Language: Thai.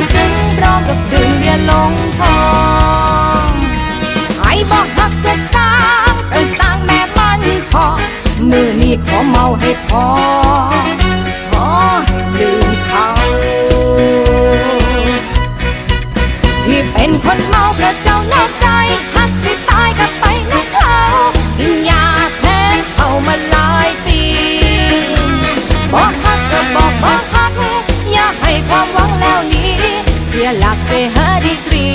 ำซึ้งพร้อมกับดื่มเบียร์ลงทองไอ้บอกหักก็สร้างแต่สร้างแม่มันพอมือนี้ขอเมาให้พอขอลืมเขา ที่เป็นคนเมาเพราะเจ้านอกใจหักสิตายกับไปนักเขากินยาแทนเขามาหลายปีบอกหักก็บอกบอกหักอย่าให้ความหวังแล้วนี้ เสียห